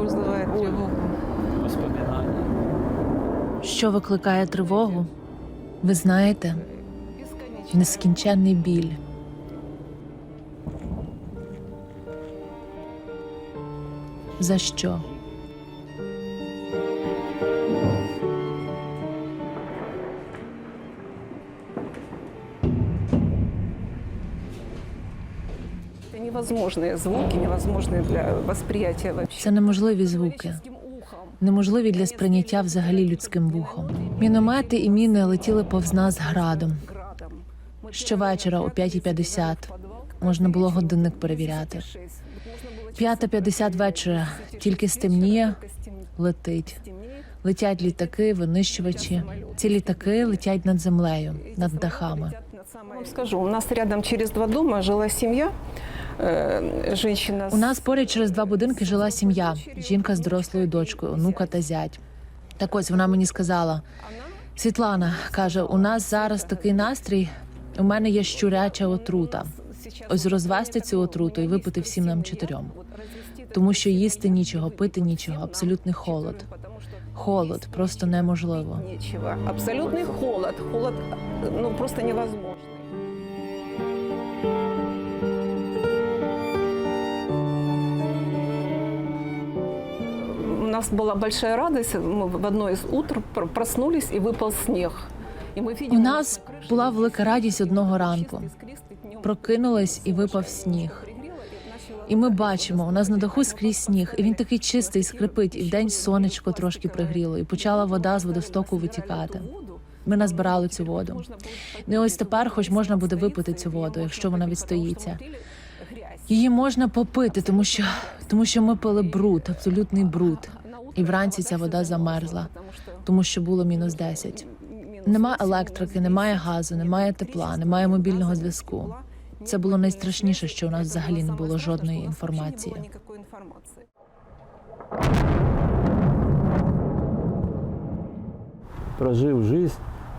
Боль зливає тривогу. Що викликає тривогу? Ви знаєте, нескінченний біль. За що? Это невозможные звуки, невозможные для восприятия вообще. Це неможливі звуки, Человеческим ухом. неможливі для сприйняття взагалі людським вухом. Міномети і міни летіли повз нас градом. Градом. Мы Щовечора о 5.50 можна було годинник перевіряти. 5.50 вечора тільки стемніє, летить. Летять літаки, винищувачі. Ці літаки летять над землею, над дахами. Я вам скажу, у нас рядом через два дома жила семья, э, женщина. У нас поряд через два будинки жила сім'я, жінка з дорослою дочкою, онука та зять. Так ось вона мені сказала: Світлана каже: у нас зараз такий настрій. У мене є щуряча отрута. Ось розвести цю отруту і випити всім нам чотирьом. Тому що їсти нічого, пити нічого, абсолютний холод. Холод просто неможливо. Нечего. Абсолютный холод. Холод ну, просто невозможный. нас была большая радость. Мы в одно из утр пр- проснулись и выпал снег. И мы видим, У нас була велика радість одного ранку. Прокинулась і випав сніг. І ми бачимо, у нас на даху скрізь сніг, і він такий чистий, скрипить, і вдень сонечко трошки пригріло, і почала вода з водостоку витікати. Ми назбирали цю воду. Ну і ось тепер, хоч можна буде випити цю воду, якщо вона відстоїться. Її можна попити, тому що тому що ми пили бруд, абсолютний бруд. І вранці ця вода замерзла, тому що було мінус 10. Нема електрики, немає газу, немає тепла, немає мобільного зв'язку. Це було найстрашніше, що у нас взагалі не було жодної інформації. Прожив жизнь,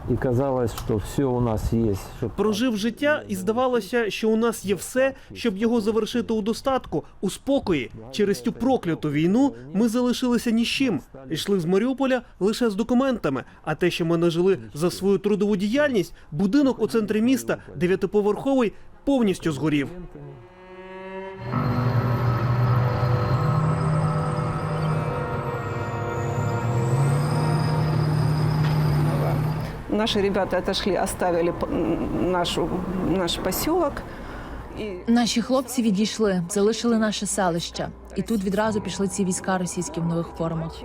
и казалось, что все у нас есть. что- Прожив життя, і здавалося, що у нас є все, щоб його завершити у достатку, у спокої. Через цю прокляту війну ми залишилися ні з чим. Йшли з Маріуполя лише з документами. А те, що ми нажили за свою трудову діяльність, будинок у центрі міста, дев'ятиповерховий, повністю згорів. Наши ребята отошли, оставили нашу, наш поселок. Наші хлопці відійшли, залишили наше селище, і тут відразу пішли ці війська російські в нових формах.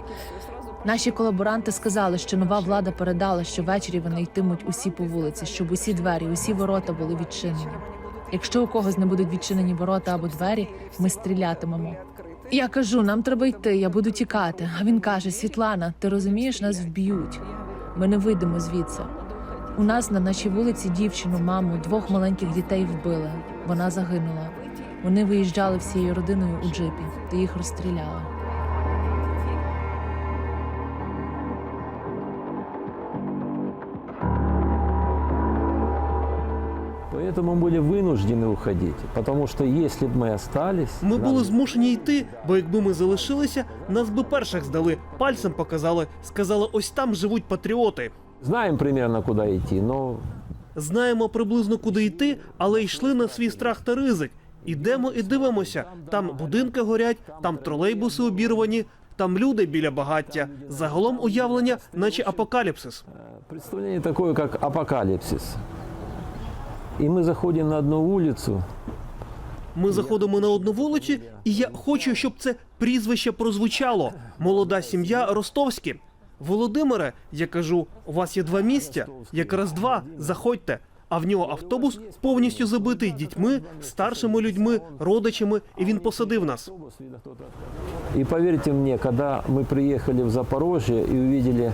Наші колаборанти сказали, що нова влада передала, що ввечері вони йтимуть усі по вулиці, щоб усі двері, усі ворота були відчинені. Якщо у когось не будуть відчинені ворота або двері, ми стрілятимемо. Я кажу, нам треба йти, я буду тікати. А він каже: Світлана, ти розумієш, нас вб'ють. Ми не вийдемо звідси. У нас на нашій вулиці дівчину, маму, двох маленьких дітей вбили. Вона загинула. Вони виїжджали всією родиною у джипі, та їх розстріляли. Поэтому мы были вынуждены уходить, потому что если бы мы остались... Ми нам- були змушені йти, бо якби ми залишилися, нас би перших здали, пальцем показали, сказали, ось там живуть патріоти. Знаем примерно, куда идти, но Знаємо приблизно куди йти, але йшли на свій страх та ризик. Ідемо і дивимося. Там будинки горять, там тролейбуси обірвані, там люди біля багаття. Загалом уявлення, наче апокаліпсис. э, представление такое, как апокалипсис. И мы заходим на одну улицу, Ми заходимо на одну вулицю, і я хочу, щоб це прізвище прозвучало. Молода сім'я Ростовські. Володимире, я кажу, у вас є два місця, якраз два. Заходьте. А в нього автобус повністю забитий дітьми, старшими людьми, родичами, і він посадив нас. И поверьте мне, когда мы приехали в Запорожье и увидели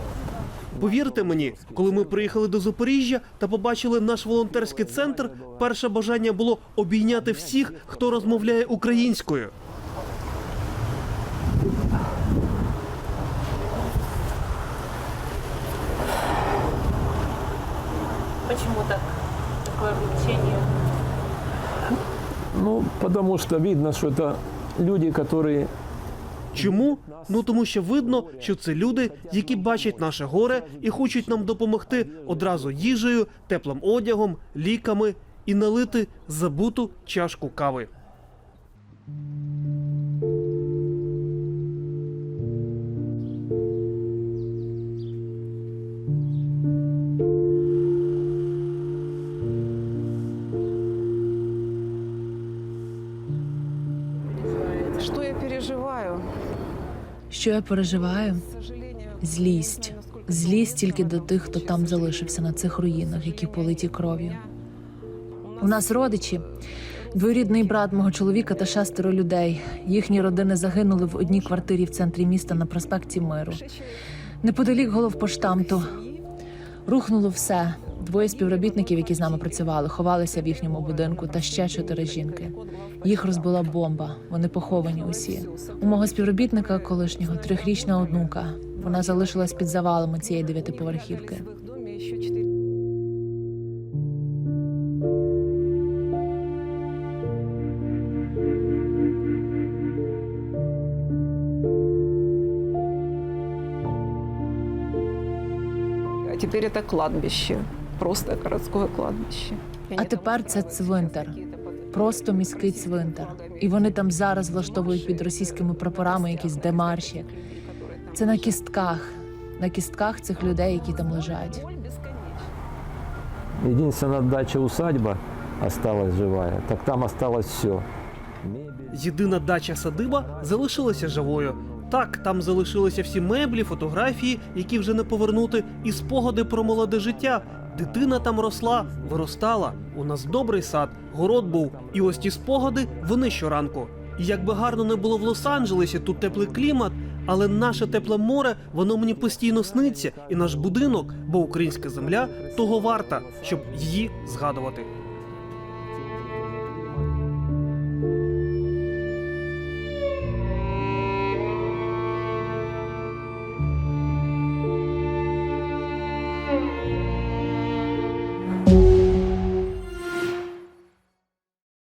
Повірте мені, коли ми приїхали до Запоріжжя та побачили наш волонтерський центр, перше бажання було обійняти всіх, хто розмовляє українською. Почему так? Такое облегчение? Ну, потому что видно, что это люди, которые Чому? Ну тому що видно, що це люди, які бачать наше горе і хочуть нам допомогти одразу їжею, теплим одягом, ліками і налити забуту чашку кави. Що я переживаю? Злість. Злість тільки до тих, хто там залишився на цих руїнах, які политі кров'ю. У нас родичі, двоюрідний брат мого чоловіка та шестеро людей. Їхні родини загинули в одній квартирі в центрі міста на проспекті Миру. Неподалік головпоштамту рухнуло все. Двоє співробітників, які з нами працювали, ховалися в їхньому будинку, та ще чотири жінки. Їх розбила бомба. Вони поховані усі. У мого співробітника колишнього трьохрічна онука. Вона залишилась під завалами цієї дев'ятиповерхівки. Теперь это кладбище. Просто городское кладбище. А тепер це цвинтар. Просто міський цвинтар. І вони там зараз влаштовують під російськими прапорами якісь демарші. Це на кістках, на кістках цих людей, які там лежать. Боль дача усадьба осталась живая, так там осталось все. Єдина дача садиба залишилася живою. Так, там залишилися всі меблі, фотографії, які вже не повернути, і спогади про молоде життя. Дитина там росла, виростала. У нас добрий сад, город був. І ось ті спогади вони щоранку. І як би гарно не було в Лос-Анджелесі, тут теплий клімат, але наше тепле море, воно мені постійно сниться, і наш будинок, бо українська земля того варта, щоб її згадувати.